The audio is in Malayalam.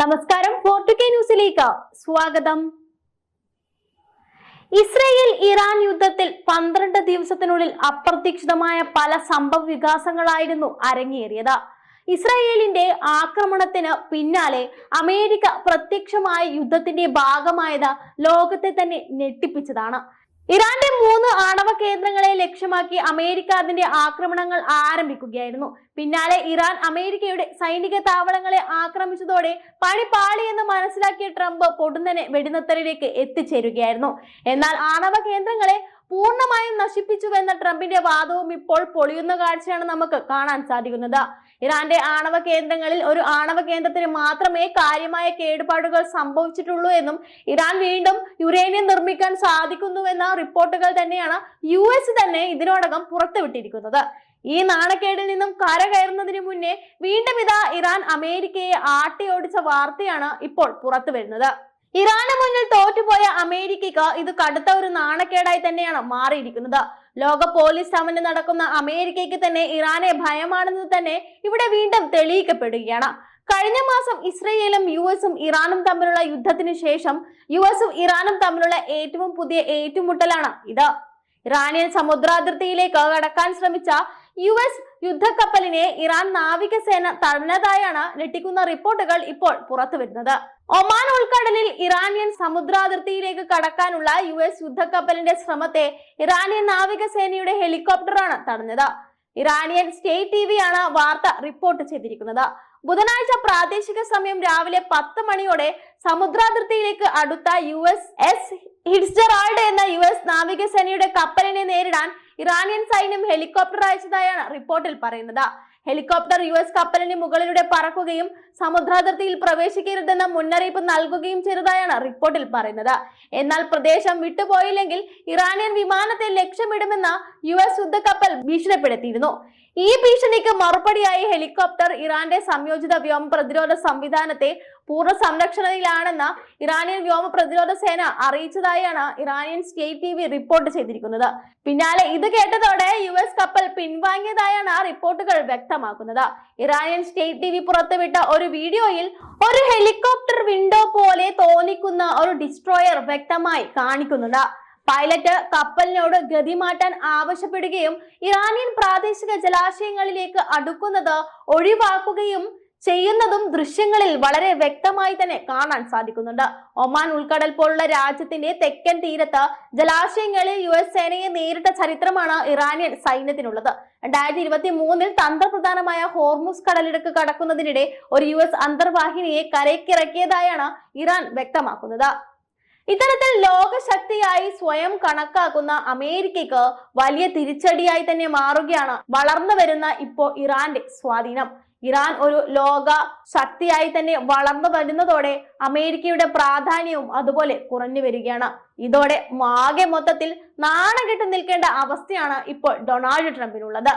നമസ്കാരം ന്യൂസിലേക്ക് സ്വാഗതം. ഇസ്രയേൽ ഇറാൻ യുദ്ധത്തിൽ പന്ത്രണ്ട് ദിവസത്തിനുള്ളിൽ അപ്രതീക്ഷിതമായ പല സംഭവ വികാസങ്ങളായിരുന്നു അരങ്ങേറിയത്. ഇസ്രായേലിന്റെ ആക്രമണത്തിന് പിന്നാലെ അമേരിക്ക പ്രത്യക്ഷമായ യുദ്ധത്തിന്റെ ഭാഗമായത് ലോകത്തെ തന്നെ ഞെട്ടിപ്പിച്ചതാണ്. ഇറാന്റെ മൂന്ന് ആണവ കേന്ദ്രങ്ങളെ ലക്ഷ്യമാക്കി അമേരിക്ക അതിന്റെ ആക്രമണങ്ങൾ ആരംഭിക്കുകയായിരുന്നു. പിന്നാലെ ഇറാൻ അമേരിക്കയുടെ സൈനിക താവളങ്ങളെ ആക്രമിച്ചതോടെ പണി പാളിയെന്ന് മനസ്സിലാക്കിയ ട്രംപ് പൊടുന്നനെ വെടിനിർത്തലിലേക്ക് എത്തിച്ചേരുകയായിരുന്നു. എന്നാൽ ആണവ കേന്ദ്രങ്ങളെ പൂർണമായും നശിപ്പിച്ചുവെന്ന ട്രംപിന്റെ വാദവും ഇപ്പോൾ പൊളിയുന്ന കാഴ്ചയാണ് നമുക്ക് കാണാൻ സാധിക്കുന്നത്. ഇറാന്റെ ആണവ കേന്ദ്രങ്ങളിൽ ഒരു ആണവ കേന്ദ്രത്തിന് മാത്രമേ കാര്യമായ കേടുപാടുകൾ സംഭവിച്ചിട്ടുള്ളൂ എന്നും ഇറാൻ വീണ്ടും യുറേനിയം നിർമ്മിക്കാൻ സാധിക്കുന്നുവെന്ന റിപ്പോർട്ടുകൾ തന്നെയാണ് യു എസ് തന്നെ ഇതിനോടകം പുറത്തുവിട്ടിരിക്കുന്നത്. ഈ നാണക്കേടിൽ നിന്നും കരകയറുന്നതിന് മുന്നേ വീണ്ടും ഇതാ ഇറാൻ അമേരിക്കയെ ആട്ടിയോടിച്ച വാർത്തയാണ് ഇപ്പോൾ പുറത്തു വരുന്നത് ഇറാന് മുന്നിൽ തോറ്റുപോയ അമേരിക്കക്ക് ഇത് കടുത്ത ഒരു നാണക്കേടായി തന്നെയാണ് മാറിയിരിക്കുന്നത്. ലോക പോലീസ് സമരം നടക്കുന്ന അമേരിക്കയ്ക്ക് തന്നെ ഇറാനെ ഭയമാണെന്ന് തന്നെ ഇവിടെ വീണ്ടും തെളിയിക്കപ്പെടുകയാണ്. കഴിഞ്ഞ മാസം ഇസ്രയേലും യു എസും ഇറാനും തമ്മിലുള്ള യുദ്ധത്തിന് ശേഷം യു എസും ഇറാനും തമ്മിലുള്ള ഏറ്റവും പുതിയ ഏറ്റുമുട്ടലാണ് ഇത്. ഇറാനിയൻ സമുദ്രാതിർത്തിയിലേക്ക് കടക്കാൻ ശ്രമിച്ച യു എസ് യുദ്ധക്കപ്പലിനെ ഇറാൻ നാവികസേന തടഞ്ഞതായാണ് ഞെട്ടിക്കുന്ന റിപ്പോർട്ടുകൾ ഇപ്പോൾ പുറത്തു വരുന്നത് ഒമാൻ ഉൾക്കടലിൽ ഇറാനിയൻ സമുദ്രാതിർത്തിയിലേക്ക് കടക്കാനുള്ള യു എസ് യുദ്ധക്കപ്പലിന്റെ ശ്രമത്തെ ഇറാനിയൻ നാവികസേനയുടെ ഹെലികോപ്റ്ററാണ് തടഞ്ഞത്. ഇറാനിയൻ സ്റ്റേറ്റ് ടി വിയാണ് വാർത്ത റിപ്പോർട്ട് ചെയ്തിരിക്കുന്നത്. ബുധനാഴ്ച പ്രാദേശിക സമയം രാവിലെ പത്ത് മണിയോടെ സമുദ്രാതിർത്തിയിലേക്ക് അടുത്ത യു എസ് എസ് ഹിഡ്സ്ജറാൾഡ് എന്ന യു എസ് നാവികസേനയുടെ കപ്പലിനെ നേരിടാൻ ഇറാനിയൻ സൈന്യം ഹെലികോപ്റ്റർ അയച്ചതായാണ് റിപ്പോർട്ടിൽ പറയുന്നത്. ഹെലികോപ്റ്റർ യു എസ് കപ്പലിന് മുകളിലൂടെ പറക്കുകയും സമുദ്രാതിർത്തിയിൽ പ്രവേശിക്കരുതെന്ന മുന്നറിയിപ്പ് നൽകുകയും ചെയ്തതായാണ് റിപ്പോർട്ടിൽ പറയുന്നത്. എന്നാൽ പ്രദേശം വിട്ടുപോയില്ലെങ്കിൽ ഇറാനിയൻ വിമാനത്തെ ലക്ഷ്യമിടുമെന്ന യു എസ് യുദ്ധക്കപ്പൽ ഭീഷണിപ്പെടുത്തിയിരുന്നു. ഈ ഭീഷണിക്ക് മറുപടിയായി ഹെലികോപ്റ്റർ ഇറാന്റെ സംയോജിത വ്യോമ പ്രതിരോധ സംവിധാനത്തെ പൂർണ സംരക്ഷണയിലാണെന്ന് ഇറാനിയൻ വ്യോമ പ്രതിരോധ സേന അറിയിച്ചതായാണ് Iranian state T V report ചെയ്തിരിക്കുന്നത്. പിന്നാലെ ഇത് കേട്ടതോടെ യു എസ് കപ്പൽ പിൻവാങ്ങിയതായാണ് റിപ്പോർട്ടുകൾ വ്യക്തമാക്കുന്നത്. ഇറാനിയൻ സ്റ്റേറ്റ് ടി വി പുറത്തുവിട്ട ഒരു വീഡിയോയിൽ ഒരു ഹെലികോപ്റ്റർ വിൻഡോ പോലെ തോന്നിക്കുന്ന ഒരു ഡിസ്ട്രോയർ വ്യക്തമായി കാണിക്കുന്നുണ്ട്. പൈലറ്റ് കപ്പലിനോട് ഗതി മാറ്റാൻ ആവശ്യപ്പെടുകയും ഇറാനിയൻ പ്രാദേശിക ജലാശയങ്ങളിലേക്ക് അടുക്കുന്നത് ഒഴിവാക്കുകയും ചെയ്യുന്നതും ദൃശ്യങ്ങളിൽ വളരെ വ്യക്തമായി തന്നെ കാണാൻ സാധിക്കുന്നുണ്ട്. ഒമാൻ ഉൾക്കടൽ പോലുള്ള രാജ്യത്തിന്റെ തെക്കൻ തീരത്ത് ജലാശയങ്ങളിൽ യു എസ് സേനയെ നേരിട്ട ചരിത്രമാണ് ഇറാനിയൻ സൈന്യത്തിനുള്ളത്. രണ്ടായിരത്തി ഇരുപത്തി മൂന്നിൽ തന്ത്രപ്രധാനമായ ഹോർമുസ് കടലിടുക്ക് കടക്കുന്നതിനിടെ ഒരു യു എസ് അന്തർവാഹിനിയെ കരയ്ക്കിറക്കിയതായാണ് ഇറാൻ വ്യക്തമാക്കുന്നത്. ഇത്തരത്തിൽ ലോകശക്തിയായി സ്വയം കണക്കാക്കുന്ന അമേരിക്കക്ക് വലിയ തിരിച്ചടിയായി തന്നെ മാറുകയാണ് വളർന്നു വരുന്ന ഇപ്പോ ഇറാന്റെ സ്വാധീനം. ഇറാൻ ഒരു ലോക ശക്തിയായി തന്നെ വളർന്നു വരുന്നതോടെ അമേരിക്കയുടെ പ്രാധാന്യവും അതുപോലെ കുറഞ്ഞു വരികയാണ്. ഇതോടെ ആകെ മൊത്തത്തിൽ നാണം കെട്ടി നിൽക്കേണ്ട അവസ്ഥയാണ് ഇപ്പോൾ ഡൊണാൾഡ് ട്രംപിനുള്ളത്.